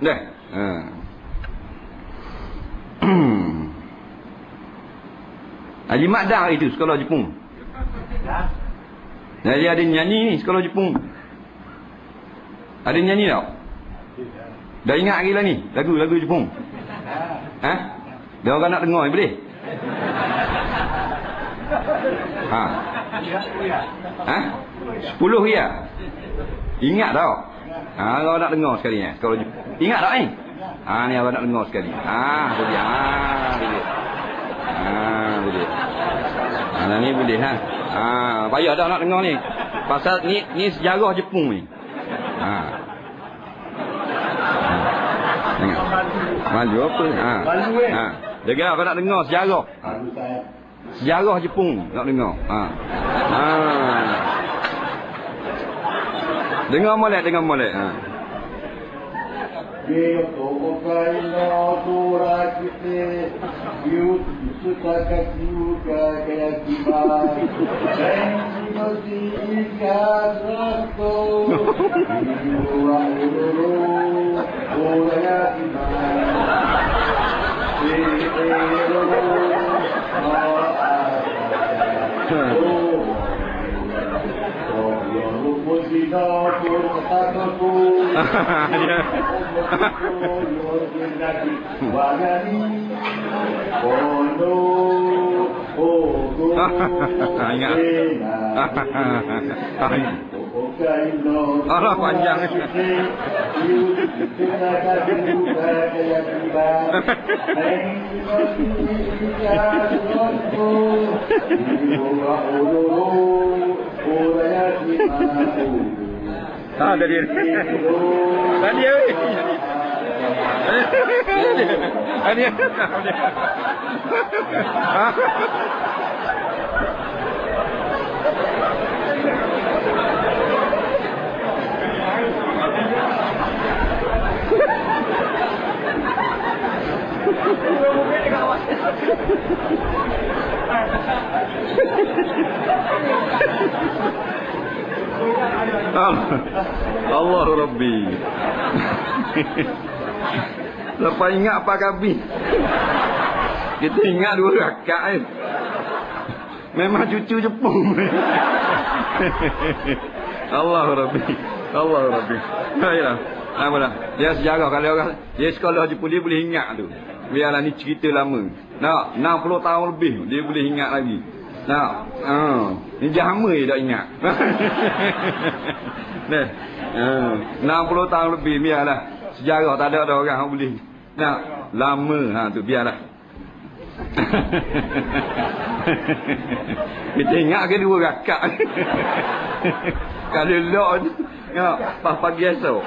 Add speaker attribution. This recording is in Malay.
Speaker 1: Dah. Ha. Haji Makdah itu sekolah Jepun. Jadi ada nyanyi ni sekolah Jepun. Ada nyanyi tak? Dah ingat lagi lah ni lagu-lagu Jepun. Ha? Dah orang nak dengar boleh? Ha. Ha? Sepuluh ya? Ingat tau? Ha, kalau nak dengar sekali ya. Sekolah Jepun. Ingat tak ni? Ha, ni abang nak dengar sekali. Ha, boleh. Ha, boleh. Ha, boleh. Ha, ni boleh ha. Ha, payah dah nak dengar ni. Pasal ni ni sejarah Jepun ni. Ha. Tengok. Malu apa? Ha. Ha. Dengar kau nak dengar sejarah. Ha. Sejarah Jepun nak dengar. Ha. Ha. Dengar molek, dengar molek. Ha.
Speaker 2: 名 Alah panjang
Speaker 1: Alah panjang هذا اللي Thank you. Allah Rabbi. Lepas ingat apa kami? Kita ingat dua rakat eh. Memang cucu Jepun. Allah Rabbi. Allah Rabbi. Baiklah. Dah? Dia sejarah kalau orang dia sekolah Jepun dia boleh ingat tu. Biarlah ni cerita lama. Nak 60 tahun lebih dia boleh ingat lagi. Nak, ha, ni jahama dia tak ingat. Nah, ha, 60 tahun lebih biarlah. Sejarah tak ada ada orang yang boleh. Nak, lama ha tu biarlah. Kita ingat ke dua rakak. Kalau lok ya, pas pagi esok.